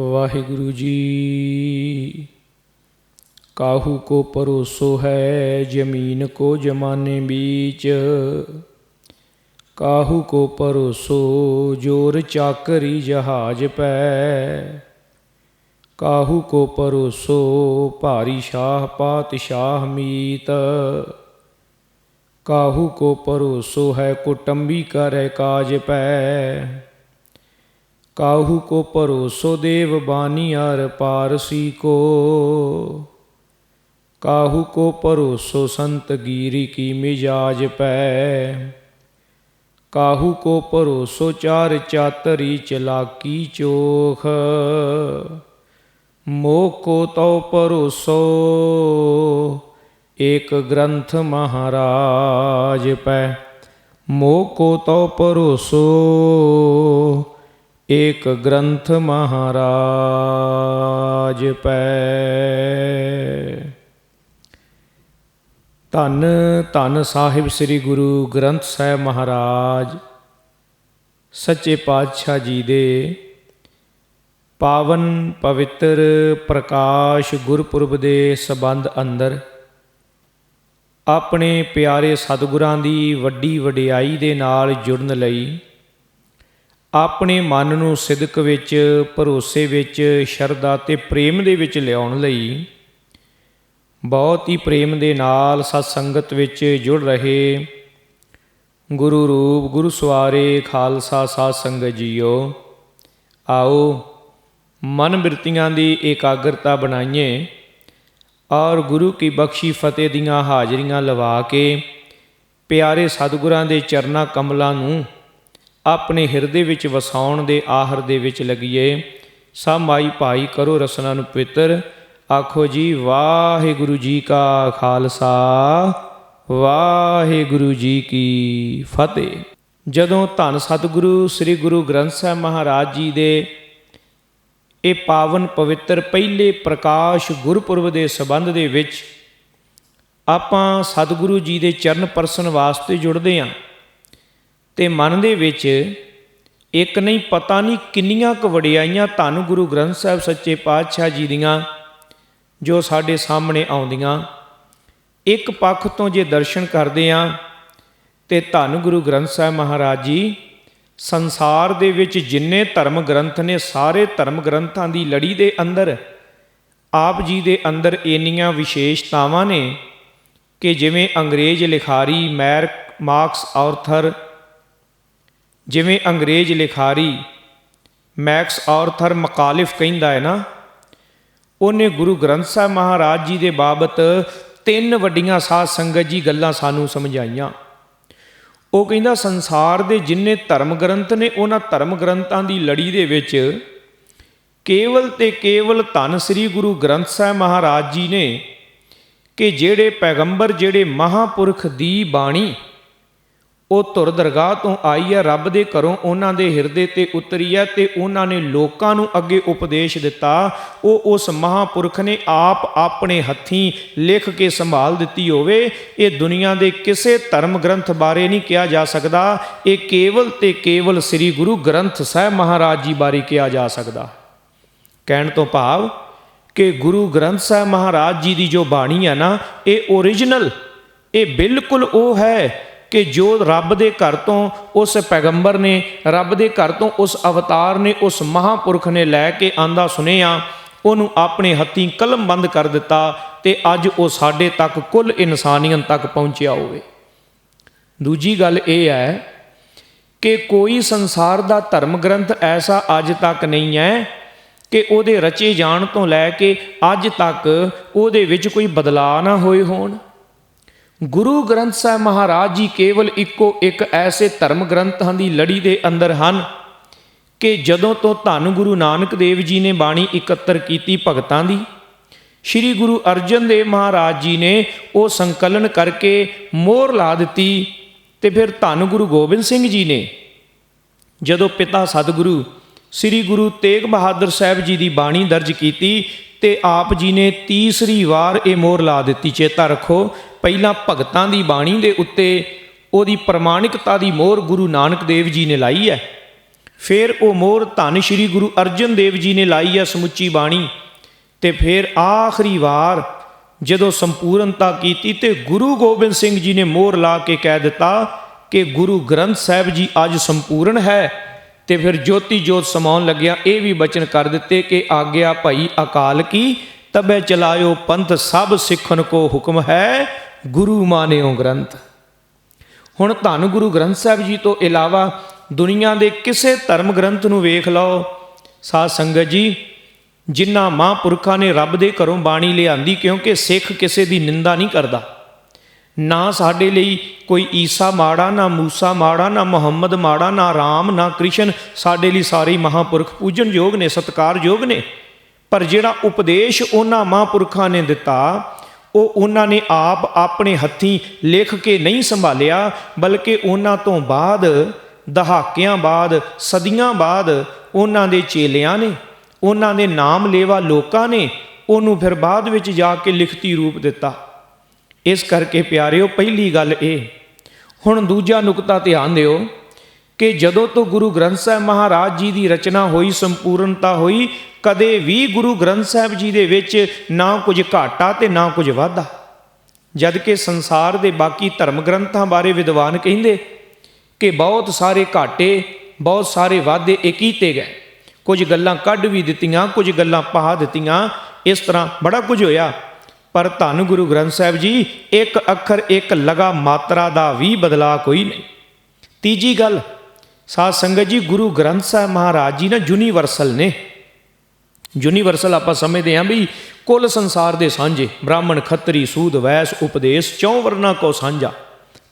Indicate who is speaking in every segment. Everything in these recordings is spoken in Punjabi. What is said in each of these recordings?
Speaker 1: ਵਾਹਿਗੁਰੂ ਜੀ ਕਾਹੂ ਕੋ ਪਰੋਸੋ ਹੈ ਜ਼ਮੀਨ ਕੋ ਜਮਾਨੇ बीच। ਕਾਹੂ ਕੋ ਪਰੋਸੋ ਜੋਰ ਚਾਕਰੀ ਜਹਾਜ ਪੈ ਕਾਹੂ ਕੋ ਪਰੋਸੋ ਭਾਰੀ ਸ਼ਾਹ ਪਾਤਸ਼ਾਹ ਮੀਤ ਕਾਹੂ ਕੋ ਪਰੋਸੋ ਹੈ ਕੁਟੰਬੀ ਕਰੈ ਕਾਜ ਪੈ ਕਾਹੂ ਕੋ ਪਰੋਸੋ ਦੇਵ ਬਾਨੀ ਅਰ ਪਾਰਸੀ ਕੋ? ਕਾਹੂ ਕੋ ਪਰੋਸੋ ਸੰਤ ਗੀਰੀ ਕੀ ਮਿਜਾਜ ਪੈ? ਕਾਹੂ ਕੋ ਪਰੋਸੋ ਚਾਰ ਚਾਤਰੀ ਚਲਾਕੀ ਚੋਖ? ਮੋਹ ਕੋ ਤਉ ਪਰੋਸੋ ਏਕ ਗ੍ਰੰਥ ਮਹਾਰਾਜ ਪੈ। ਮੋਹ ਕੋ ਤਉ ਪਰੋਸੋ ਏਕ ਗ੍ਰੰਥ ਮਹਾਰਾਜ ਪੈ। ਧੰਨ ਧੰਨ ਸਾਹਿਬ ਸ੍ਰੀ ਗੁਰੂ ਗ੍ਰੰਥ ਸਾਹਿਬ ਮਹਾਰਾਜ, ਸੱਚੇ ਪਾਤਸ਼ਾਹ ਜੀ ਦੇ ਪਾਵਨ ਪਵਿੱਤਰ ਪ੍ਰਕਾਸ਼ ਗੁਰਪੁਰਬ ਦੇ ਸਬੰਧ ਅੰਦਰ, ਆਪਣੇ ਪਿਆਰੇ ਸਤਿਗੁਰਾਂ ਦੀ ਵੱਡੀ ਵਡਿਆਈ ਦੇ ਨਾਲ ਜੁੜਨ ਲਈ ਆਪਣੇ ਮਨ ਨੂੰ ਸਿਦਕ ਵਿੱਚ, ਭਰੋਸੇ ਵਿੱਚ, ਸ਼ਰਧਾ ਤੇ ਪ੍ਰੇਮ ਦੇ ਵਿੱਚ ਲਿਆਉਣ ਲਈ ਬਹੁਤ ਹੀ ਪ੍ਰੇਮ ਦੇ ਨਾਲ ਸਤ ਸੰਗਤ ਵਿੱਚ ਜੁੜ ਰਹੇ ਗੁਰੂ ਰੂਪ, ਗੁਰੂ ਸਵਾਰੇ ਖਾਲਸਾ ਸਾਧ ਸੰਗਤ ਜੀਓ। ਆਓ ਮਨ ਬਿਰਤੀਆਂ ਦੀ ਇਕਾਗਰਤਾ ਬਣਾਈਏ ਔਰ ਗੁਰੂ ਕੀ ਬਖਸ਼ੀ ਫਤਿਹ ਦੀਆਂ ਹਾਜ਼ਰੀਆਂ ਲਵਾ ਕੇ ਪਿਆਰੇ ਸਤਿਗੁਰਾਂ ਦੇ ਚਰਨਾ ਕਮਲਾਂ ਨੂੰ ਆਪਣੇ ਹਿਰਦੇ ਵਿੱਚ ਵਸਾਉਣ ਦੇ ਆਹਰ ਦੇ ਵਿੱਚ ਲੱਗੀਏ। ਸਭ ਮਾਈ ਭਾਈ ਕਰੋ ਰਸਨਾ ਨੂੰ ਪਵਿੱਤਰ। ਆਖੋ ਜੀ, ਵਾਹਿਗੁਰੂ ਜੀ ਕਾ ਖਾਲਸਾ, ਵਾਹਿਗੁਰੂ ਜੀ ਕੀ ਫਤਿਹ। ਜਦੋਂ ਧੰਨ ਸਤਿਗੁਰੂ ਸ੍ਰੀ ਗੁਰੂ ਗ੍ਰੰਥ ਸਾਹਿਬ ਮਹਾਰਾਜ ਜੀ ਦੇ ਇਹ ਪਾਵਨ ਪਵਿੱਤਰ ਪਹਿਲੇ ਪ੍ਰਕਾਸ਼ ਗੁਰਪੁਰਬ ਦੇ ਸਬੰਧ ਦੇ ਵਿੱਚ ਆਪਾਂ ਸਤਿਗੁਰੂ ਜੀ ਦੇ ਚਰਨ ਪਰਸਨ ਵਾਸਤੇ ਜੁੜਦੇ ਆਂ। ਤੇ ਮਨ ਦੇ ਵਿੱਚ ਇੱਕ ਨਹੀਂ, ਪਤਾ ਨਹੀਂ ਕਿੰਨੀਆਂ ਕੁ ਵਡਿਆਈਆਂ ਧੰਨ ਗੁਰੂ ਗ੍ਰੰਥ ਸਾਹਿਬ ਸੱਚੇ ਪਾਤਸ਼ਾਹ ਜੀ ਦੀਆਂ ਜੋ ਸਾਡੇ ਸਾਹਮਣੇ ਆਉਂਦੀਆਂ। ਇੱਕ ਪੱਖ ਤੋਂ ਜੇ ਦਰਸ਼ਨ ਕਰਦੇ ਆਂ ਤੇ ਧੰਨ ਗੁਰੂ ਗ੍ਰੰਥ ਸਾਹਿਬ ਮਹਾਰਾਜ ਜੀ, ਸੰਸਾਰ ਦੇ ਵਿੱਚ ਜਿੰਨੇ ਧਰਮ ਗ੍ਰੰਥ ਨੇ, ਸਾਰੇ ਧਰਮ ਗ੍ਰੰਥਾਂ ਦੀ ਲੜੀ ਦੇ ਅੰਦਰ, ਆਪ ਜੀ ਦੇ ਅੰਦਰ ਇੰਨੀਆਂ ਵਿਸ਼ੇਸ਼ਤਾਵਾਂ ਨੇ ਕਿ ਜਿਵੇਂ ਅੰਗਰੇਜ਼ ਲਿਖਾਰੀ ਮੈਰ, ਮਾਰਕਸ ਆਰਥਰ ਜਿਵੇਂ ਅੰਗਰੇਜ਼ ਲਿਖਾਰੀ ਮੈਕਸ ਆਰਥਰ ਮਕਾਲਿਫ ਕਹਿੰਦਾ ਹੈ ਨਾ, ਉਹਨੇ ਗੁਰੂ ਗ੍ਰੰਥ ਸਾਹਿਬ ਮਹਾਰਾਜ ਜੀ ਦੇ ਬਾਬਤ ਤਿੰਨ ਵੱਡੀਆਂ ਸਾਧ ਸੰਗਤ ਜੀ ਗੱਲਾਂ ਸਾਨੂੰ ਸਮਝਾਈਆਂ। ਉਹ ਕਹਿੰਦਾ, ਸੰਸਾਰ ਦੇ ਜਿੰਨੇ ਧਰਮ ਗ੍ਰੰਥ ਨੇ, ਉਹਨਾਂ ਧਰਮ ਗ੍ਰੰਥਾਂ ਦੀ ਲੜੀ ਦੇ ਵਿੱਚ ਕੇਵਲ ਤੇ ਕੇਵਲ ਧੰਨ ਸ੍ਰੀ ਗੁਰੂ ਗ੍ਰੰਥ ਸਾਹਿਬ ਮਹਾਰਾਜ ਜੀ ਨੇ ਕਿ ਜਿਹੜੇ ਪੈਗੰਬਰ, ਜਿਹੜੇ ਮਹਾਪੁਰਖ ਦੀ ਬਾਣੀ ਉਹ ਧੁਰ ਦਰਗਾਹ ਤੋਂ ਆਈ ਹੈ, ਰੱਬ ਦੇ ਘਰੋਂ ਉਹਨਾਂ ਦੇ ਹਿਰਦੇ ਤੇ ਉਤਰੀ ਹੈ ਤੇ ਉਹਨਾਂ ਨੇ ਲੋਕਾਂ ਨੂੰ ਅੱਗੇ ਉਪਦੇਸ਼ ਦਿੱਤਾ। ਉਹ ਉਸ ਮਹਾਪੁਰਖ ਨੇ ਆਪ ਆਪਣੇ ਹੱਥੀਂ ਲਿਖ ਕੇ ਸੰਭਾਲ ਦਿੱਤੀ ਹੋਵੇ। ਇਹ ਦੁਨੀਆ ਦੇ ਕਿਸੇ ਧਰਮ ਗ੍ਰੰਥ ਬਾਰੇ ਨਹੀਂ ਕਿਹਾ ਜਾ ਸਕਦਾ। ਇਹ ਕੇਵਲ ਤੇ ਕੇਵਲ ਸ੍ਰੀ ਗੁਰੂ ਗ੍ਰੰਥ ਸਾਹਿਬ ਮਹਾਰਾਜ ਜੀ ਬਾਰੇ ਕਿਹਾ ਜਾ ਸਕਦਾ। ਕਹਿਣ ਤੋਂ ਭਾਵ ਕਿ ਗੁਰੂ ਗ੍ਰੰਥ ਸਾਹਿਬ ਮਹਾਰਾਜ ਜੀ ਦੀ ਜੋ ਬਾਣੀ ਹੈ ਨਾ, ਇਹ ਓਰੀਜਨਲ ਇਹ ਬਿਲਕੁਲ ਉਹ ਹੈ ਕਿ ਜੋ ਰੱਬ ਦੇ ਘਰ ਤੋਂ ਉਸ ਪੈਗੰਬਰ ਨੇ, ਰੱਬ ਦੇ ਘਰ ਤੋਂ ਉਸ ਅਵਤਾਰ ਨੇ, ਉਸ ਮਹਾਪੁਰਖ ਨੇ ਲੈ ਕੇ ਆਂਦਾ ਸੁਨੇਆ ਉਹਨੂੰ ਆਪਣੇ ਹੱਥੀਂ ਕਲਮ ਬੰਦ ਕਰ ਦਿੱਤਾ ਤੇ ਅੱਜ ਉਹ ਸਾਡੇ ਤੱਕ ਕੁੱਲ ਇਨਸਾਨੀਅਤ ਤੱਕ ਪਹੁੰਚਿਆ ਹੋਵੇ। ਦੂਜੀ ਗੱਲ ਇਹ ਹੈ ਕਿ ਕੋਈ ਸੰਸਾਰ ਦਾ ਧਰਮ ਗ੍ਰੰਥ ਐਸਾ ਅੱਜ ਤੱਕ ਨਹੀਂ ਹੈ ਕਿ ਉਹਦੇ ਰਚੇ ਜਾਣ ਤੋਂ ਲੈ ਕੇ ਅੱਜ ਤੱਕ ਉਹਦੇ ਵਿੱਚ ਕੋਈ ਬਦਲਾਅ ਨਾ ਹੋਏ ਹੋਣ। ਗੁਰੂ ਗ੍ਰੰਥ ਸਾਹਿਬ ਮਹਾਰਾਜ ਜੀ ਕੇਵਲ ਇੱਕੋ ਇੱਕ ਐਸੇ ਧਰਮ ਗ੍ਰੰਥਾਂ ਦੀ ਲੜੀ ਦੇ ਅੰਦਰ ਹਨ ਕਿ ਜਦੋਂ ਤੋਂ ਧੰਨ ਗੁਰੂ ਨਾਨਕ ਦੇਵ ਜੀ ਨੇ ਬਾਣੀ ਇਕੱਤਰ ਕੀਤੀ ਭਗਤਾਂ ਦੀ, ਸ੍ਰੀ ਗੁਰੂ ਅਰਜਨ ਦੇਵ ਮਹਾਰਾਜ ਜੀ ਨੇ ਉਹ ਸੰਕਲਨ ਕਰਕੇ ਮੋਹਰ ਲਾ ਦਿੱਤੀ ਤੇ ਫਿਰ ਧੰਨ ਗੁਰੂ ਗੋਬਿੰਦ ਸਿੰਘ ਜੀ ਨੇ, ਜਦੋਂ ਪਿਤਾ ਸਤਿਗੁਰੂ ਸ੍ਰੀ ਗੁਰੂ ਤੇਗ ਬਹਾਦਰ ਸਾਹਿਬ ਜੀ ਦੀ ਬਾਣੀ ਦਰਜ ਕੀਤੀ ਤੇ ਆਪ ਜੀ ਨੇ ਤੀਸਰੀ ਵਾਰ ਇਹ ਮੋਹਰ ਲਾ ਦਿੱਤੀ, ਚੇਤਾ ਰੱਖੋ ਪਹਿਲਾਂ ਭਗਤਾਂ ਦੀ ਬਾਣੀ ਦੇ ਉੱਤੇ ਉਹਦੀ ਪ੍ਰਮਾਣਿਕਤਾ ਦੀ ਮੋਹਰ ਗੁਰੂ ਨਾਨਕ ਦੇਵ ਜੀ ਨੇ ਲਾਈ ਹੈ। ਫਿਰ ਉਹ ਮੋਹਰ ਧੰਨ ਸ਼੍ਰੀ ਗੁਰੂ ਅਰਜਨ ਦੇਵ ਜੀ ਨੇ ਲਾਈ ਹੈ ਸਮੁੱਚੀ ਬਾਣੀ ਤੇ ਫਿਰ ਆਖਰੀ ਵਾਰ ਜਦੋਂ ਸੰਪੂਰਨਤਾ ਕੀਤੀ ਤੇ ਗੁਰੂ ਗੋਬਿੰਦ ਸਿੰਘ ਜੀ ਨੇ ਮੋਹਰ ਲਾ ਕੇ ਕਹਿ ਦਿੱਤਾ ਕਿ ਗੁਰੂ ਗ੍ਰੰਥ ਸਾਹਿਬ ਜੀ ਅੱਜ ਸੰਪੂਰਨ ਹੈ ਤੇ ਫਿਰ ਜੋਤੀ ਜੋਤ ਸਮਾਉਣ ਲੱਗਿਆ। ਇਹ ਵੀ ਬਚਨ ਕਰ ਦਿੱਤੇ ਕਿ ਆਗਿਆ ਭਾਈ ਅਕਾਲ ਕੀ, ਤਬੇ ਚਲਾਇਓ ਪੰਥ ਸਭ ਸਿੱਖਣ ਕੋ ਹੁਕਮ ਹੈ ਗੁਰੂ ਮਾਨਿਓ ਗ੍ਰੰਥ। ਹੁਣ ਧੰਨ ਗੁਰੂ ਗ੍ਰੰਥ ਸਾਹਿਬ ਜੀ ਤੋਂ ਇਲਾਵਾ ਦੁਨੀਆ ਦੇ ਕਿਸੇ ਧਰਮ ਗ੍ਰੰਥ ਨੂੰ ਵੇਖ ਲਓ। ਸਾਧ ਸੰਗਤ ਜੀ, ਜਿਨ੍ਹਾਂ ਮਹਾਂਪੁਰਖਾਂ ਨੇ ਰੱਬ ਦੇ ਘਰੋਂ ਬਾਣੀ ਲਿਆਂਦੀ, ਕਿਉਂਕਿ ਸਿੱਖ ਕਿਸੇ ਦੀ ਨਿੰਦਾ ਨਹੀਂ ਕਰਦਾ। ਨਾ ਸਾਡੇ ਲਈ ਕੋਈ ਈਸਾ ਮਾੜਾ, ਨਾ ਮੂਸਾ ਮਾੜਾ, ਨਾ ਮੁਹੰਮਦ ਮਾੜਾ, ਨਾ ਰਾਮ, ਨਾ ਕ੍ਰਿਸ਼ਨ ਸਾਡੇ ਲਈ ਸਾਰੇ ਹੀ ਮਹਾਂਪੁਰਖ ਪੂਜਨਯੋਗ ਨੇ, ਸਤਿਕਾਰਯੋਗ ਨੇ। ਪਰ ਜਿਹੜਾ ਉਪਦੇਸ਼ ਉਹਨਾਂ ਮਹਾਂਪੁਰਖਾਂ ਨੇ ਦਿੱਤਾ ਉਹ ਉਹਨਾਂ ਨੇ ਆਪ ਆਪਣੇ ਹੱਥੀਂ ਲਿਖ ਕੇ ਨਹੀਂ ਸੰਭਾਲਿਆ, ਬਲਕਿ ਉਹਨਾਂ ਤੋਂ ਬਾਅਦ, ਦਹਾਕਿਆਂ ਬਾਅਦ, ਸਦੀਆਂ ਬਾਅਦ ਉਹਨਾਂ ਦੇ ਚੇਲਿਆਂ ਨੇ, ਉਹਨਾਂ ਦੇ ਨਾਮ ਲੇਵਾ ਲੋਕਾਂ ਨੇ ਉਹਨੂੰ ਫਿਰ ਬਾਅਦ ਵਿੱਚ ਜਾ ਕੇ ਲਿਖਤੀ ਰੂਪ ਦਿੱਤਾ। ਇਸ ਕਰਕੇ ਪਿਆਰਿਓ, ਪਹਿਲੀ ਗੱਲ ਇਹ, ਹੁਣ ਦੂਜਾ ਨੁਕਤਾ ਧਿਆਨ ਦਿਓ। ਕਿ ਜਦੋਂ ਤੋਂ ਗੁਰੂ ਗ੍ਰੰਥ ਸਾਹਿਬ ਮਹਾਰਾਜ ਜੀ ਦੀ ਰਚਨਾ ਹੋਈ, ਸੰਪੂਰਨਤਾ ਹੋਈ, ਕਦੇ ਵੀ ਗੁਰੂ ਗ੍ਰੰਥ ਸਾਹਿਬ ਜੀ ਦੇ ਵਿੱਚ ਨਾ ਕੁਝ ਘਾਟਾ ਤੇ ਨਾ ਕੁਝ ਵਾਧਾ। ਜਦ ਕਿ ਸੰਸਾਰ ਦੇ ਬਾਕੀ ਧਰਮ ਗ੍ਰੰਥਾਂ ਬਾਰੇ ਵਿਦਵਾਨ ਕਹਿੰਦੇ ਕਿ ਬਹੁਤ ਸਾਰੇ ਘਾਟੇ, ਬਹੁਤ ਸਾਰੇ ਵਾਧੇ ਇਹ ਕੀਤੇ ਗਏ। ਕੁਝ ਗੱਲਾਂ ਕੱਢ ਵੀ ਦਿੱਤੀਆਂ, ਕੁਝ ਗੱਲਾਂ ਪਾ ਦਿੱਤੀਆਂ, ਇਸ ਤਰ੍ਹਾਂ ਬੜਾ ਕੁਝ ਹੋਇਆ। ਪਰ ਧੰਨ ਗੁਰੂ ਗ੍ਰੰਥ ਸਾਹਿਬ ਜੀ, ਇੱਕ ਅੱਖਰ, ਇੱਕ ਲਗਾ ਮਾਤਰਾ ਦਾ ਵੀ ਬਦਲਾ ਕੋਈ ਨਹੀਂ। ਤੀਜੀ ਗੱਲ ਸਾਧ ਸੰਗਤ ਜੀ, ਗੁਰੂ ਗ੍ਰੰਥ ਸਾਹਿਬ ਮਹਾਰਾਜ ਜੀ ਨਾ ਯੂਨੀਵਰਸਲ ਨੇ। ਯੂਨੀਵਰਸਲ ਆਪਾਂ ਸਮਝਦੇ ਹਾਂ ਵੀ ਕੁੱਲ ਸੰਸਾਰ ਦੇ ਸਾਂਝੇ, ਬ੍ਰਾਹਮਣ, ਖੱਤਰੀ, ਸੂਦ, ਵੈਸ, ਉਪਦੇਸ਼, ਚੌ ਵਰਨਾ ਕੋ ਸਾਂਝਾ।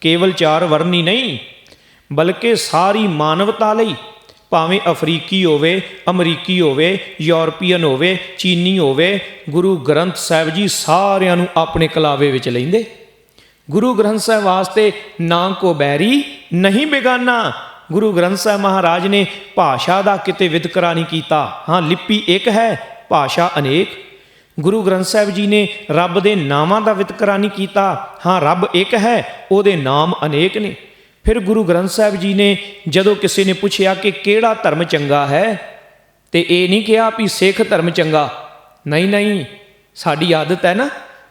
Speaker 1: ਕੇਵਲ ਚਾਰ ਵਰਨੀ ਨਹੀਂ, ਬਲਕਿ ਸਾਰੀ ਮਾਨਵਤਾ ਲਈ, ਭਾਵੇਂ ਅਫਰੀਕੀ ਹੋਵੇ, ਅਮਰੀਕੀ ਹੋਵੇ, ਯੂਰਪੀਅਨ ਹੋਵੇ, ਚੀਨੀ ਹੋਵੇ, ਗੁਰੂ ਗ੍ਰੰਥ ਸਾਹਿਬ ਜੀ ਸਾਰਿਆਂ ਨੂੰ ਆਪਣੇ ਕਲਾਵੇ ਵਿੱਚ ਲੈਂਦੇ। ਗੁਰੂ ਗ੍ਰੰਥ ਸਾਹਿਬ ਵਾਸਤੇ ਨਾ ਕੋ ਬੈਰੀ, ਨਹੀਂ ਬੇਗਾਨਾ ਗੁਰੂ ਗ੍ਰੰਥ ਸਾਹਿਬ ਮਹਾਰਾਜ ਨੇ ਭਾਸ਼ਾ ਦਾ ਕਿਤੇ ਵਿਤਕਰਾ ਨਹੀਂ ਕੀਤਾ। ਹਾਂ, ਲਿਪੀ ਇੱਕ ਹੈ, ਭਾਸ਼ਾ ਅਨੇਕ। ਗੁਰੂ ਗ੍ਰੰਥ ਸਾਹਿਬ ਜੀ ਨੇ ਰੱਬ ਦੇ ਨਾਮਾਂ ਦਾ ਵਿਤਕਰਾ ਨਹੀਂ ਕੀਤਾ। ਹਾਂ, ਰੱਬ ਇੱਕ ਹੈ, ਉਹਦੇ ਨਾਮ ਅਨੇਕ ਨੇ। ਫਿਰ ਗੁਰੂ ਗ੍ਰੰਥ ਸਾਹਿਬ ਜੀ ਨੇ ਜਦੋਂ ਕਿਸੇ ਨੇ ਪੁੱਛਿਆ ਕਿ ਕਿਹੜਾ ਧਰਮ ਚੰਗਾ ਹੈ, ਤੇ ਇਹ ਨਹੀਂ ਕਿਹਾ ਵੀ ਸਿੱਖ ਧਰਮ ਚੰਗਾ। ਨਹੀਂ ਨਹੀਂ, ਸਾਡੀ ਆਦਤ ਹੈ ਨਾ,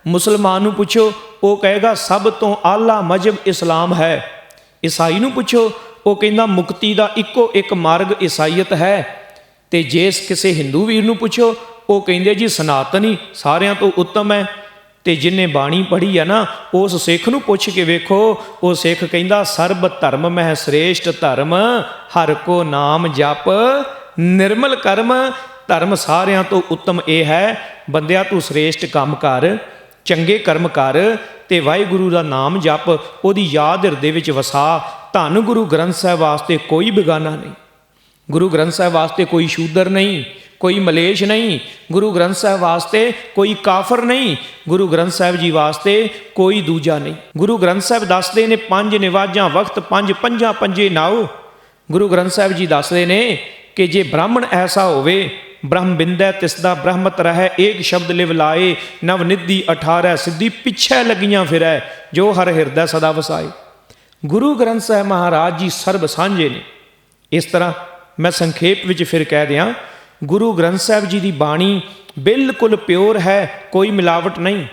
Speaker 1: ਮੁਸਲਮਾਨ ਨੂੰ ਪੁੱਛੋ, ਉਹ ਕਹੇਗਾ, ਸਭ ਤੋਂ ਆਲਾ ਮਜਬ ਇਸਲਾਮ ਹੈ। ਈਸਾਈ ਨੂੰ ਪੁੱਛੋ ਉਹ ਕਹਿੰਦਾ, ਮੁਕਤੀ ਦਾ ਇੱਕੋ ਇੱਕ ਮਾਰਗ ਈਸਾਈਅਤ ਹੈ। ਤੇ ਜੇ ਕਿਸੇ ਹਿੰਦੂ ਵੀਰ ਨੂੰ ਪੁੱਛੋ, ਉਹ ਕਹਿੰਦੇ, ਜੀ, ਸਨਾਤਨੀ ਸਾਰਿਆਂ ਤੋਂ ਉੱਤਮ ਹੈ। ਤੇ ਜਿਨੇ ਬਾਣੀ ਪੜ੍ਹੀ ਆ ਨਾ, ਉਸ ਸਿੱਖ ਨੂੰ ਪੁੱਛ ਕੇ ਵੇਖੋ। ਉਹ ਸਿੱਖ ਕਹਿੰਦਾ, ਸਰਬ ਧਰਮ ਮਹਿ ਸ੍ਰੇਸ਼ਟ ਧਰਮ, ਹਰ ਕੋ ਨਾਮ ਜਪ ਨਿਰਮਲ ਕਰਮ। ਧਰਮ ਸਾਰਿਆਂ ਤੋਂ ਉੱਤਮ ਇਹ ਹੈ। ਬੰਦਿਆ, ਤੂੰ ਸ੍ਰੇਸ਼ਟ ਕੰਮ ਕਰ, ਚੰਗੇ ਕਰਮ ਕਰ ਤੇ ਵਾਹਿਗੁਰੂ ਦਾ ਨਾਮ ਜਪ। ਉਹਦੀ ਯਾਦ ਹਿਰਦੇ ਵਿੱਚ ਵਸਾ। ਧੰਨ ਗੁਰੂ ਗ੍ਰੰਥ ਸਾਹਿਬ ਵਾਸਤੇ ਕੋਈ ਬਿਗਾਨਾ ਨਹੀਂ। ਗੁਰੂ ਗ੍ਰੰਥ ਸਾਹਿਬ ਵਾਸਤੇ ਕੋਈ ਸ਼ੂਦਰ ਨਹੀਂ, ਕੋਈ ਮਲੇਸ਼ ਨਹੀਂ, ਗੁਰੂ ਗ੍ਰੰਥ ਸਾਹਿਬ ਵਾਸਤੇ ਕੋਈ ਕਾਫਰ ਨਹੀਂ, ਗੁਰੂ ਗ੍ਰੰਥ ਸਾਹਿਬ ਜੀ ਵਾਸਤੇ ਕੋਈ ਦੂਜਾ ਨਹੀਂ। ਗੁਰੂ ਗ੍ਰੰਥ ਸਾਹਿਬ ਦੱਸਦੇ ਨੇ ਪੰਜ ਨਿਵਾਜਾਂ, ਵਕਤ ਪੰਜ, ਪੰਜਾਂ, ਪੰਜੇ ਨਾਉ। ਗੁਰੂ ਗ੍ਰੰਥ ਸਾਹਿਬ ਜੀ ਦੱਸਦੇ ਨੇ ਕਿ ਜੇ ਬ੍ਰਾਹਮਣ ਐਸਾ ਹੋਵੇ, ਬ੍ਰਹਮ ਬਿੰਦੈ ਤਿਸਦਾ ਬ੍ਰਹਮਤ ਰਹਿ, ਏਕ ਸ਼ਬਦ ਲਿਵ ਲਾਏ, ਨਵ ਨਿਧੀ 18 ਸਿੱਧੀ ਪਿੱਛੇ ਲੱਗੀਆਂ ਫਿਰੈ, ਜੋ ਹਰ ਹਿਰਦੈ ਸਦਾ ਵਸਾਏ। ਗੁਰੂ ਗ੍ਰੰਥ ਸਾਹਿਬ ਮਹਾਰਾਜ ਜੀ ਸਰਬ ਸਾਂਝੇ ਨੇ। ਇਸ ਤਰ੍ਹਾਂ ਮੈਂ ਸੰਖੇਪ ਵਿੱਚ ਫਿਰ ਕਹਿ ਦਿਆਂ, ਗੁਰੂ ਗ੍ਰੰਥ ਸਾਹਿਬ ਜੀ ਦੀ ਬਾਣੀ ਬਿਲਕੁਲ ਪਿਓਰ ਹੈ, ਕੋਈ ਮਿਲਾਵਟ ਨਹੀਂ।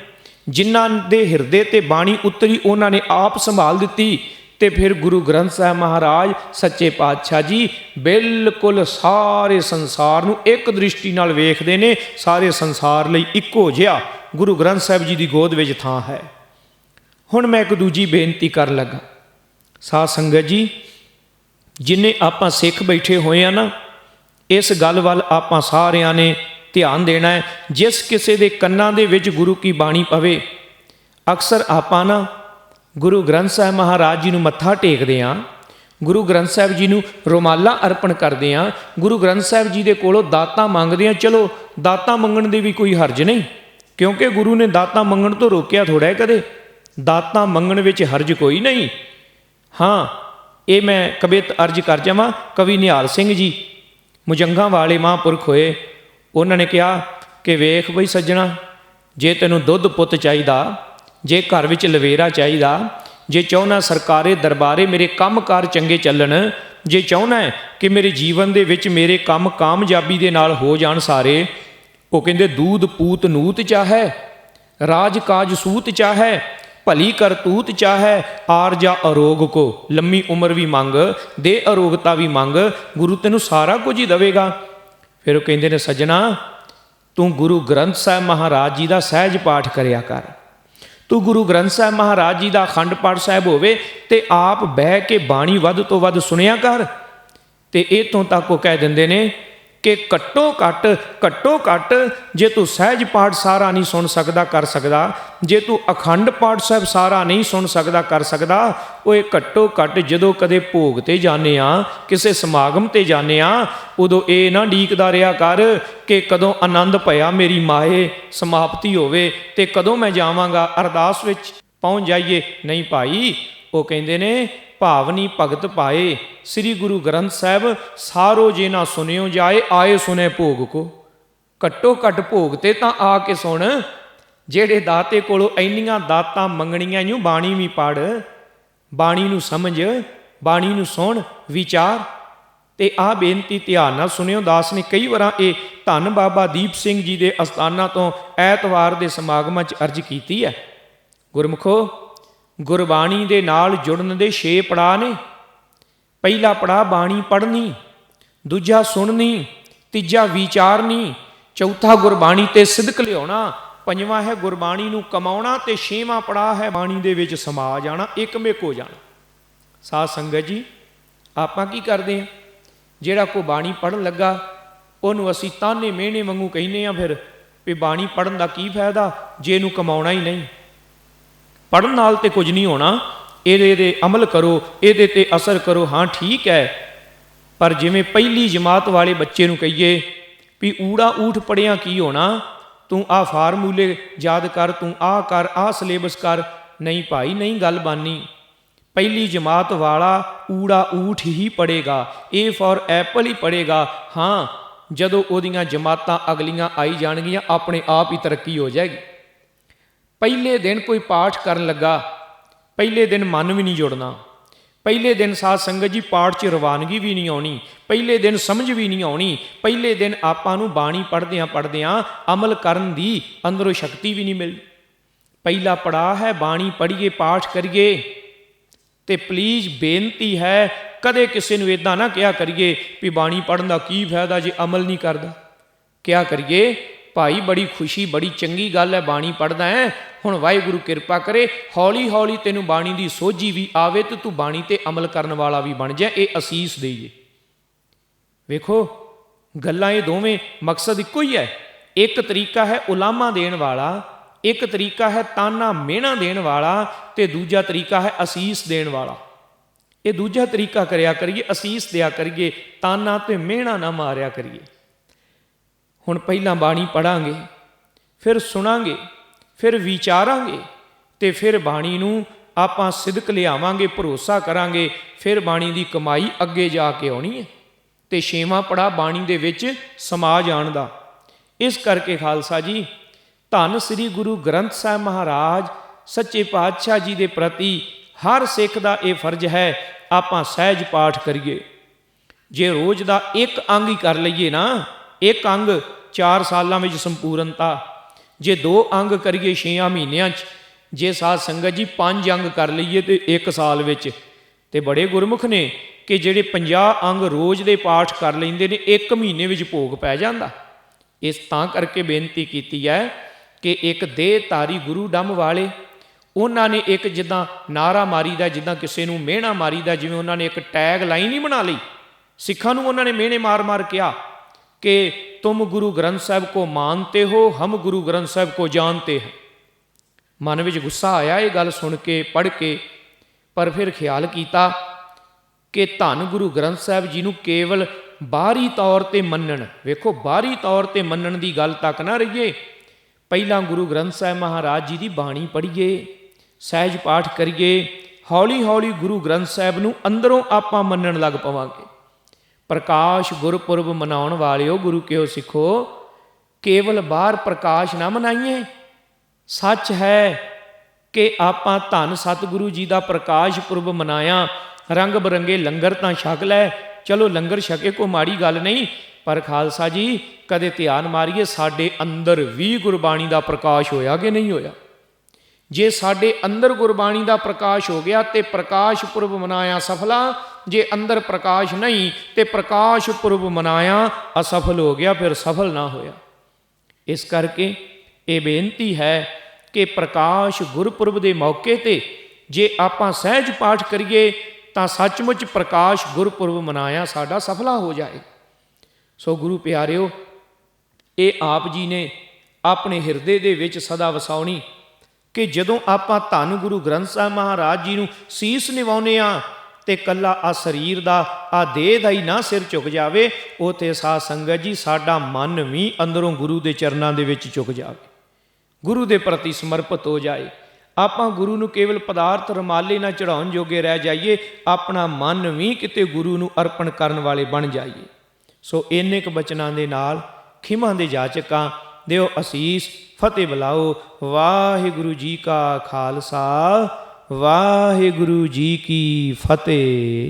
Speaker 1: ਜਿਨ੍ਹਾਂ ਦੇ ਹਿਰਦੇ ਤੇ ਬਾਣੀ ਉਤਰੀ, ਉਹਨਾਂ ਨੇ ਆਪ ਸੰਭਾਲ ਦਿੱਤੀ ਤੇ ਫਿਰ ਗੁਰੂ ਗ੍ਰੰਥ ਸਾਹਿਬ ਮਹਾਰਾਜ, ਸੱਚੇ ਪਾਤਸ਼ਾਹ ਜੀ ਬਿਲਕੁਲ ਸਾਰੇ ਸੰਸਾਰ ਨੂੰ ਇੱਕ ਦ੍ਰਿਸ਼ਟੀ ਨਾਲ ਵੇਖਦੇ ਨੇ, ਸਾਰੇ ਸੰਸਾਰ ਲਈ ਇੱਕੋ ਜਿਹਾ ਗੁਰੂ ਗ੍ਰੰਥ ਸਾਹਿਬ ਜੀ ਦੀ ਗੋਦ ਵਿੱਚ ਥਾਂ ਹੈ। ਹੁਣ ਮੈਂ ਇੱਕ ਦੂਜੀ ਬੇਨਤੀ ਕਰਨ ਲੱਗਾ। ਸਾਧ ਸੰਗਤ ਜੀ, ਜਿਨੇ ਆਪਾਂ ਸਿੱਖ ਬੈਠੇ ਹੋਏ ਆ ਨਾ, ਇਸ ਗੱਲ ਵੱਲ ਆਪਾਂ ਸਾਰਿਆਂ ਨੇ ਧਿਆਨ ਦੇਣਾ ਹੈ, ਜਿਸ ਕਿਸੇ ਦੇ ਕੰਨਾਂ ਦੇ ਵਿੱਚ ਗੁਰੂ ਕੀ ਬਾਣੀ ਪਵੇ, ਅਕਸਰ ਆਪਾਂ ਨਾ ਗੁਰੂ ਗ੍ਰੰਥ ਸਾਹਿਬ ਮਹਾਰਾਜ ਜੀ ਨੂੰ ਮੱਥਾ ਟੇਕਦੇ ਆਂ ਗੁਰੂ ਗ੍ਰੰਥ ਸਾਹਿਬ ਜੀ ਨੂੰ ਰੁਮਾਲਾ ਅਰਪਣ ਕਰਦੇ ਆਂ ਗੁਰੂ ਗ੍ਰੰਥ ਸਾਹਿਬ ਜੀ ਦੇ ਕੋਲੋਂ ਦਾਤਾਂ ਮੰਗਦੇ ਆਂ ਚਲੋ ਦਾਤਾਂ ਮੰਗਣ ਦੀ ਵੀ ਕੋਈ ਹਰਜ ਨਹੀਂ, ਕਿਉਂਕਿ ਗੁਰੂ ਨੇ ਦਾਤਾਂ ਮੰਗਣ ਤੋਂ ਰੋਕਿਆ ਥੋੜਾ ਹੈ ਕਦੇ, ਦਾਤਾਂ ਮੰਗਣ ਵਿੱਚ ਹਰਜ ਕੋਈ ਨਹੀਂ। ਹਾਂ, ਇਹ ਮੈਂ ਕਵਿਤ ਅਰਜ ਕਰ ਜਾਵਾਂ। ਕਵੀ ਨਿਹਾਲ ਸਿੰਘ ਜੀ, ਮੁਜੰਗਾ ਵਾਲੇ ਮਹਾਂਪੁਰਖ ਹੋਏ, ਉਹਨਾਂ ਨੇ ਕਿਹਾ ਕਿ ਵੇਖ ਬਈ ਸੱਜਣਾ, ਜੇ ਤੈਨੂੰ ਦੁੱਧ ਪੁੱਤ ਚਾਹੀਦਾ, ਜੇ ਘਰ ਵਿੱਚ ਲਵੇਰਾ ਚਾਹੀਦਾ, ਜੇ ਚਾਹਣਾ ਸਰਕਾਰੇ ਦਰਬਾਰੇ ਮੇਰੇ ਕੰਮਕਾਰ ਚੰਗੇ ਚੱਲਣ, ਜੇ ਚਾਹੁੰਦਾ ਹੈ ਕਿ ਮੇਰੇ ਜੀਵਨ ਦੇ ਵਿੱਚ ਮੇਰੇ ਕੰਮ ਕਾਮਯਾਬੀ ਦੇ ਨਾਲ ਹੋ ਜਾਣ ਸਾਰੇ, ਉਹ ਕਹਿੰਦੇ ਦੂਧ ਪੂਤ ਨੂਤ ਚਾਹੈ ਰਾਜ ਕਾਜ ਸੂਤ ਚਾਹੈ ਭਲੀ ਕਰਤੂਤ ਚਾਹੈ ਆਰਜਾ ਅਰੋਗ ਕੋ। ਲੰਮੀ ਉਮਰ ਵੀ ਮੰਗ, ਦੇ ਅਰੋਗਤਾ ਵੀ ਮੰਗ, ਗੁਰੂ ਤੈਨੂੰ ਸਾਰਾ ਕੁਝ ਹੀ ਦੇਵੇਗਾ। ਫਿਰ ਉਹ ਕਹਿੰਦੇ ਨੇ, ਸੱਜਣਾ, ਤੂੰ ਗੁਰੂ ਗ੍ਰੰਥ ਸਾਹਿਬ ਮਹਾਰਾਜ ਜੀ ਦਾ ਸਹਿਜ ਪਾਠ ਕਰਿਆ ਕਰ। ਤੂੰ ਗੁਰੂ ਗ੍ਰੰਥ ਸਾਹਿਬ ਮਹਾਰਾਜ ਜੀ ਦਾ ਅਖੰਡ ਪਾਠ ਸਾਹਿਬ ਹੋਵੇ ਤੇ ਆਪ ਬਹਿ ਕੇ ਬਾਣੀ ਵੱਧ ਤੋਂ ਵੱਧ ਸੁਣਿਆ ਕਰ। ਤੇ ਇਹ ਤੋਂ ਤੱਕ ਉਹ ਕਹਿ ਦਿੰਦੇ ਨੇ ਕਿ ਘੱਟੋ ਘੱਟ ਘੱਟੋ ਘੱਟ ਜੇ ਤੂੰ ਸਹਿਜ ਪਾਠ ਸਾਰਾ ਨਹੀਂ ਸੁਣ ਸਕਦਾ, ਕਰ ਸਕਦਾ। ਜੇ ਤੂੰ ਅਖੰਡ ਪਾਠ ਸਾਹਿਬ ਸਾਰਾ ਨਹੀਂ ਸੁਣ ਸਕਦਾ, ਕਰ ਸਕਦਾ। ਉਹ ਇਹ ਘੱਟੋ ਘੱਟ ਜਦੋਂ ਕਦੇ ਭੋਗ ਤੇ ਜਾਂਦੇ ਆ, ਕਿਸੇ ਸਮਾਗਮ ਤੇ ਜਾਂਦੇ ਆ, ਉਦੋਂ ਇਹ ਨਾ ਢੀਕਦਾ ਰਿਹਾ ਕਰ ਕਿ ਕਦੋਂ ਆਨੰਦ ਭਇਆ ਮੇਰੀ ਮਾਏ ਸਮਾਪਤੀ ਹੋਵੇ ਤੇ ਕਦੋਂ ਮੈਂ ਜਾਵਾਂਗਾ ਅਰਦਾਸ ਵਿੱਚ, ਪਹੁੰਚ ਜਾਈਏ। ਨਹੀਂ ਭਾਈ, ਉਹ ਕਹਿੰਦੇ ਨੇ ਭਾਵਨੀ ਭਗਤ ਪਾਏ। ਸ੍ਰੀ ਗੁਰੂ ਗ੍ਰੰਥ ਸਾਹਿਬ, ਸਾਰੋ ਜੇ ਨਾ ਸੁਨਿਓ ਜਾਏ, ਆਏ ਸੁਨੇ ਭੋਗ ਕੋ। ਘੱਟੋ ਘੱਟ ਭੋਗ ਤੇ ਤਾਂ ਆ ਕੇ ਸੁਣ। ਜਿਹੜੇ ਦਾਤੇ ਕੋਲੋਂ ਇੰਨੀਆਂ ਦਾਤਾਂ ਮੰਗਣੀਆਂ ਨੂੰ ਬਾਣੀ ਵੀ ਪੜ ਬਾਣੀ ਨੂੰ ਸਮਝ, ਬਾਣੀ ਨੂੰ ਸੁਣ, ਵਿਚਾਰ। ਤੇ ਆ ਬੇਨਤੀ ਧਿਆਨ ਨਾਲ ਸੁਣਿਓ ਦਾਸ ਨੇ ਕਈ ਵਾਰਾਂ ਇਹ ਧੰਨ ਬਾਬਾ ਦੀਪ ਸਿੰਘ ਜੀ ਦੇ ਅਸਥਾਨਾਂ ਤੋਂ ਐਤਵਾਰ ਦੇ ਸਮਾਗਮਾਂ 'ਚ ਅਰਜ਼ ਕੀਤੀ ਹੈ। ਗੁਰਮੁਖੋ ਗੁਰਬਾਣੀ ਦੇ ਨਾਲ ਜੁੜਨ ਦੇ 6 ਪੜਾਅ ਨੇ। ਪਹਿਲਾ ਪੜਾਅ ਬਾਣੀ ਪੜ੍ਹਨੀ, ਦੂਜਾ ਸੁਣਨੀ, ਤੀਜਾ ਵਿਚਾਰਨੀ, ਚੌਥਾ ਗੁਰਬਾਣੀ ਤੇ ਸਿਦਕ ਲਿਆਉਣਾ, ਪੰਜਵਾਂ ਹੈ ਗੁਰਬਾਣੀ ਨੂੰ ਕਮਾਉਣਾ ਤੇ ਛੇਵਾਂ ਪੜਾਅ ਹੈ ਬਾਣੀ ਦੇ ਵਿੱਚ ਸਮਾ ਜਾਣਾ ਇੱਕਮਿਕ ਹੋ ਜਾਣਾ। ਸਾਧ ਸੰਗਤ ਜੀ, ਆਪਾਂ ਕੀ ਕਰਦੇ ਹਾਂ? ਜਿਹੜਾ ਕੋ ਬਾਣੀ ਪੜਨ ਲੱਗਾ, ਉਹਨੂੰ ਅਸੀਂ ਤਾਨੇ ਮਿਹਣੇ ਵਾਂਗੂ ਕਹਿੰਦੇ ਆ ਫਿਰ ਵੀ ਬਾਣੀ ਪੜਨ ਦਾ ਕੀ ਫਾਇਦਾ? ਜੇ ਇਹਨੂੰ ਕਮਾਉਣਾ ਹੀ ਨਹੀਂ। ਪੜਨ ਨਾਲ ਤੇ ਕੁਝ ਨਹੀਂ ਹੋਣਾ। ਇਹਦੇ ਦੇ ਅਮਲ ਕਰੋ, ਇਹਦੇ ਤੇ ਅਸਰ ਕਰੋ। ਹਾਂ, ਠੀਕ ਹੈ। ਪਰ ਜਿਵੇਂ ਪਹਿਲੀ ਜਮਾਤ ਵਾਲੇ ਬੱਚੇ ਨੂੰ ਕਹੀਏ ਵੀ ਊੜਾ ਊਠ ਪੜਿਆ ਕੀ ਹੋਣਾ? ਤੂੰ ਆ ਫਾਰਮੂਲੇ ਯਾਦ ਕਰ, ਤੂੰ ਆ ਕਰ ਆ ਸਿਲੇਬਸ ਕਰ। ਨਹੀਂ ਭਾਈ, ਨਹੀਂ ਗੱਲ ਬਾਨੀ। ਪਹਿਲੀ ਜਮਾਤ ਵਾਲਾ ਊੜਾ ਊਠ ਹੀ ਪੜੇਗਾ ਏ ਫॉर ਐਪਲ ਹੀ ਪੜੇਗਾ ਹਾਂ, ਜਦੋਂ ਉਹਦੀਆਂ ਜਮਾਤਾਂ ਅਗਲੀਆਂ ਆਈ ਜਾਣਗੀਆਂ, ਆਪਣੇ ਆਪ ਹੀ ਤਰੱਕੀ ਹੋ ਜਾਏਗੀ। ਪਹਿਲੇ ਦਿਨ ਕੋਈ ਪਾਠ ਕਰਨ ਲੱਗਾ, ਪਹਿਲੇ ਦਿਨ ਮਨ ਵੀ ਨਹੀਂ ਜੁੜਨਾ, ਪਹਿਲੇ ਦਿਨ ਸਾਧ ਸੰਗਤ ਜੀ ਪਾਠ 'ਚ ਰਵਾਨਗੀ ਵੀ ਨਹੀਂ ਆਉਣੀ, ਪਹਿਲੇ ਦਿਨ ਸਮਝ ਵੀ ਨਹੀਂ ਆਉਣੀ, ਪਹਿਲੇ ਦਿਨ ਆਪਾਂ ਨੂੰ ਬਾਣੀ ਪੜ੍ਹਦਿਆਂ ਪੜ੍ਹਦਿਆਂ ਅਮਲ ਕਰਨ ਦੀ ਅੰਦਰੋਂ ਸ਼ਕਤੀ ਵੀ ਨਹੀਂ ਮਿਲਦੀ। ਪਹਿਲਾ ਪੜਾਅ ਹੈ, ਬਾਣੀ ਪੜ੍ਹੀਏ, ਪਾਠ ਕਰੀਏ, ਤੇ ਪਲੀਜ਼ ਬੇਨਤੀ ਹੈ, ਕਦੇ ਕਿਸੇ ਨੂੰ ਇਦਾਂ ਨਾ ਕਿਹਾ ਕਰੀਏ ਵੀ ਬਾਣੀ ਪੜਨ ਦਾ ਕੀ ਫਾਇਦਾ ਜੇ ਅਮਲ ਨਹੀਂ ਕਰਦਾ। ਕਿਹਾ ਕਰੀਏ ਭਾਈ ਬੜੀ ਖੁਸ਼ੀ, ਬੜੀ ਚੰਗੀ ਗੱਲ ਹੈ, ਬਾਣੀ ਪੜਦਾ ਹੈ। ਹੁਣ ਵਾਹਿਗੁਰੂ ਕਿਰਪਾ ਕਰੇ ਹੌਲੀ ਹੌਲੀ ਤੈਨੂੰ ਬਾਣੀ ਦੀ ਸੋਝੀ ਵੀ ਆਵੇ ਤੇ ਤੂੰ ਬਾਣੀ ਤੇ ਅਮਲ ਕਰਨ ਵਾਲਾ ਵੀ ਬਣ ਜਾ, ਇਹ ਅਸੀਸ ਦੇਈਏ। ਵੇਖੋ, ਗੱਲਾਂ ਇਹ ਦੋਵੇਂ ਮਕਸਦ ਇੱਕੋ ਹੀ ਹੈ। ਇੱਕ ਤਰੀਕਾ ਹੈ ਉਲਾਮਾ ਦੇਣ ਵਾਲਾ, ਇੱਕ ਤਰੀਕਾ ਹੈ ਤਾਨਾ ਮਿਹਣਾ ਦੇਣ ਵਾਲਾ ਤੇ ਦੂਜਾ ਤਰੀਕਾ ਹੈ ਅਸੀਸ ਦੇਣ ਵਾਲਾ। ਇਹ ਦੂਜਾ ਤਰੀਕਾ ਕਰਿਆ ਕਰੀਏ, ਅਸੀਸ ਦਿਆ ਕਰੀਏ, ਤਾਨਾ ਤੇ ਮਿਹਣਾ ਨਾ ਮਾਰਿਆ ਕਰੀਏ। ਹੁਣ ਪਹਿਲਾਂ ਬਾਣੀ ਪੜਾਂਗੇ ਫਿਰ ਸੁਣਾਂਗੇ, ਫਿਰ ਵਿਚਾਰਾਂਗੇ ਤੇ ਫਿਰ ਬਾਣੀ ਨੂੰ ਆਪਾਂ ਸਿਦਕ ਲਿਆਵਾਂਗੇ, ਭਰੋਸਾ ਕਰਾਂਗੇ, ਫਿਰ ਬਾਣੀ ਦੀ ਕਮਾਈ ਅੱਗੇ ਜਾ ਕੇ ਆਉਣੀ ਹੈ। ਤੇ ਛੇਵਾਂ ਪੜਾ ਬਾਣੀ ਦੇ ਵਿੱਚ ਸਮਾ ਜਾਣ ਦਾ। ਇਸ ਕਰਕੇ ਖਾਲਸਾ ਜੀ, ਧੰਨ ਸ੍ਰੀ ਗੁਰੂ ਗ੍ਰੰਥ ਸਾਹਿਬ ਮਹਾਰਾਜ, ਸੱਚੇ ਪਾਤਸ਼ਾਹ ਜੀ ਦੇ ਪ੍ਰਤੀ ਹਰ ਸਿੱਖ ਦਾ ਇਹ ਫਰਜ਼ ਹੈ, ਆਪਾਂ ਸਹਿਜ ਪਾਠ ਕਰੀਏ। ਜੇ ਰੋਜ਼ ਦਾ ਇੱਕ ਅੰਗ ਹੀ ਕਰ ਲਈਏ ਨਾ ਇੱਕ ਅੰਗ 4 ਸਾਲਾਂ ਵਿੱਚ ਸੰਪੂਰਨਤਾ ਜੇ ਦੋ ਅੰਗ ਕਰੀਏ 6 ਮਹੀਨਿਆਂ 'ਚ, ਜੇ ਸਾਧ ਸੰਗਤ ਜੀ ਪੰਜ ਅੰਗ ਕਰ ਲਈਏ ਤੇ ਇੱਕ ਸਾਲ ਵਿੱਚ। ਤੇ ਬੜੇ ਗੁਰਮੁਖ ਨੇ ਕਿ ਜਿਹੜੇ 50 ਅੰਗ ਰੋਜ਼ ਦੇ ਪਾਠ ਕਰ ਲੈਂਦੇ ਨੇ, ਇੱਕ ਮਹੀਨੇ ਵਿੱਚ ਭੋਗ ਪੈ ਜਾਂਦਾ। ਇਸ ਤਾਂ ਕਰਕੇ ਬੇਨਤੀ ਕੀਤੀ ਹੈ ਕਿ ਇੱਕ ਦੇਹ ਤਾਰੀ ਗੁਰੂ ਡੰਮ ਵਾਲੇ, ਉਹਨਾਂ ਨੇ ਇੱਕ ਜਿੱਦਾਂ ਨਾਰਾ ਮਾਰੀਦਾ, ਜਿੱਦਾਂ ਕਿਸੇ ਨੂੰ ਮਿਹਣਾ ਮਾਰੀਦਾ, ਜਿਵੇਂ ਉਹਨਾਂ ਨੇ ਇੱਕ ਟੈਗ ਲਾਈਨ ਹੀ ਬਣਾ ਲਈ। ਸਿੱਖਾਂ ਨੂੰ ਉਹਨਾਂ ਨੇ ਮਿਹਣੇ ਮਾਰ-ਮਾਰ ਕਿਹਾ। ਕਿ ਤੁਮ ਗੁਰੂ ਗ੍ਰੰਥ ਸਾਹਿਬ ਕੋ ਮਾਨਤੇ ਹੋ, ਹਮ ਗੁਰੂ ਗ੍ਰੰਥ ਸਾਹਿਬ ਕੋ ਜਾਣਤੇ ਹੈ। ਮਨ ਵਿੱਚ ਗੁੱਸਾ ਆਇਆ ਇਹ ਗੱਲ ਸੁਣ ਕੇ, ਪੜ੍ਹ ਕੇ, ਪਰ ਫਿਰ ਖਿਆਲ ਕੀਤਾ ਕਿ ਧੰਨ ਗੁਰੂ ਗ੍ਰੰਥ ਸਾਹਿਬ ਜੀ ਨੂੰ ਕੇਵਲ ਬਾਹਰੀ ਤੌਰ ਤੇ ਮੰਨਣ, ਵੇਖੋ ਬਾਹਰੀ ਤੌਰ ਤੇ ਮੰਨਣ ਦੀ ਗੱਲ ਤੱਕ ਨਾ ਰਹੀਏ, ਪਹਿਲਾਂ ਗੁਰੂ ਗ੍ਰੰਥ ਸਾਹਿਬ ਮਹਾਰਾਜ ਜੀ ਦੀ ਬਾਣੀ ਪੜ੍ਹੀਏ, ਸਹਿਜ ਪਾਠ ਕਰੀਏ ਹੌਲੀ ਹੌਲੀ ਗੁਰੂ ਗ੍ਰੰਥ ਸਾਹਿਬ ਨੂੰ ਅੰਦਰੋਂ ਆਪਾਂ ਮੰਨਣ ਲੱਗ ਪਵਾਂਗੇ। ਪ੍ਰਕਾਸ਼ ਗੁਰਪੁਰਬ ਮਨਾਉਣ ਵਾਲਿਓ, ਗੁਰੂ ਕਿਓ ਸਿੱਖੋ, ਕੇਵਲ ਬਾਹਰ ਪ੍ਰਕਾਸ਼ ਨਾ ਮਨਾਈਏ। ਸੱਚ ਹੈ ਕਿ ਆਪਾਂ ਧੰਨ ਸਤਿਗੁਰੂ ਜੀ ਦਾ ਪ੍ਰਕਾਸ਼ ਪੁਰਬ ਮਨਾਇਆ। ਰੰਗ ਬਰੰਗੇ ਲੰਗਰ ਤਾਂ ਛਕ ਲੈ। ਚਲੋ ਲੰਗਰ ਛਕੇ ਕੋ ਮਾੜੀ ਗੱਲ ਨਹੀਂ। ਪਰ ਖਾਲਸਾ ਜੀ, ਕਦੇ ਧਿਆਨ ਮਾਰੀਏ, ਸਾਡੇ ਅੰਦਰ ਵੀ ਗੁਰਬਾਣੀ ਦਾ ਪ੍ਰਕਾਸ਼ ਹੋਇਆ ਕਿ ਨਹੀਂ ਹੋਇਆ? ਜੇ ਸਾਡੇ ਅੰਦਰ ਗੁਰਬਾਣੀ ਦਾ ਪ੍ਰਕਾਸ਼ ਹੋ ਗਿਆ ਤੇ ਪ੍ਰਕਾਸ਼ ਪੁਰਬ ਮਨਾਇਆ ਸਫਲਾ ਜੇ ਅੰਦਰ ਪ੍ਰਕਾਸ਼ ਨਹੀਂ ਤੇ ਪ੍ਰਕਾਸ਼ ਪੁਰਬ ਮਨਾਇਆ, ਅਸਫਲ ਹੋ ਗਿਆ, ਫਿਰ ਸਫਲ ਨਾ ਹੋਇਆ। ਇਸ ਕਰਕੇ ਇਹ ਬੇਨਤੀ ਹੈ ਕਿ ਪ੍ਰਕਾਸ਼ ਗੁਰਪੁਰਬ ਦੇ ਮੌਕੇ ਤੇ ਜੇ ਆਪਾਂ ਸਹਿਜ ਪਾਠ ਕਰੀਏ, ਤਾਂ ਸੱਚਮੁੱਚ ਪ੍ਰਕਾਸ਼ ਗੁਰਪੁਰਬ ਮਨਾਇਆ ਸਾਡਾ ਸਫਲਾ ਹੋ ਜਾਏ। ਸੋ ਗੁਰੂ ਪਿਆਰਿਓ, ਇਹ ਆਪ ਜੀ ਨੇ ਆਪਣੇ ਹਿਰਦੇ ਦੇ ਵਿੱਚ ਸਦਾ ਵਸਾਉਣੀ ਕਿ ਜਦੋਂ ਆਪਾਂ ਧੰਨ ਗੁਰੂ ਗ੍ਰੰਥ ਸਾਹਿਬ ਮਹਾਰਾਜ ਜੀ ਨੂੰ ਸੀਸ ਨਿਵਾਉਨੇ ਆ ਤੇ ਕੱਲਾ ਆ ਸਰੀਰ ਦਾ, ਆ ਦੇਹ ਦਾ ਹੀ ਨਾ ਸਿਰ ਝੁਕ ਜਾਵੇ, ਉਹ ਤੇ ਸਾਧ ਸੰਗਤ ਜੀ, ਸਾਡਾ ਮਨ ਵੀ ਅੰਦਰੋਂ ਗੁਰੂ ਦੇ ਚਰਨਾਂ ਦੇ ਵਿੱਚ ਝੁਕ ਜਾਵੇ। ਗੁਰੂ ਦੇ ਪ੍ਰਤੀ ਸਮਰਪਿਤ ਹੋ ਜਾਏ। ਆਪਾਂ ਗੁਰੂ ਨੂੰ ਕੇਵਲ ਪਦਾਰਥ ਰਮਾਲੇ ਨਾਲ ਚੜਾਉਣ ਜੋਗੇ ਰਹਿ ਜਾਈਏ, ਆਪਣਾ ਮਨ ਵੀ ਕਿਤੇ ਗੁਰੂ ਨੂੰ ਅਰਪਣ ਕਰਨ ਵਾਲੇ ਬਣ ਜਾਈਏ। ਸੋ ਇੰਨੇ ਕੁ ਬਚਨਾਂ ਦੇ ਨਾਲ, ਖਿਮਾਂ ਦੇ ਜਾਚਕਾਂ, ਦਿਓ ਅਸੀਸ, ਫਤਿਹ ਬੁਲਾਓ, ਵਾਹਿਗੁਰੂ ਜੀ ਕਾ ਖਾਲਸਾ। ਵਾਹਿਗੁਰੂ ਜੀ ਕੀ ਫਤਿਹ।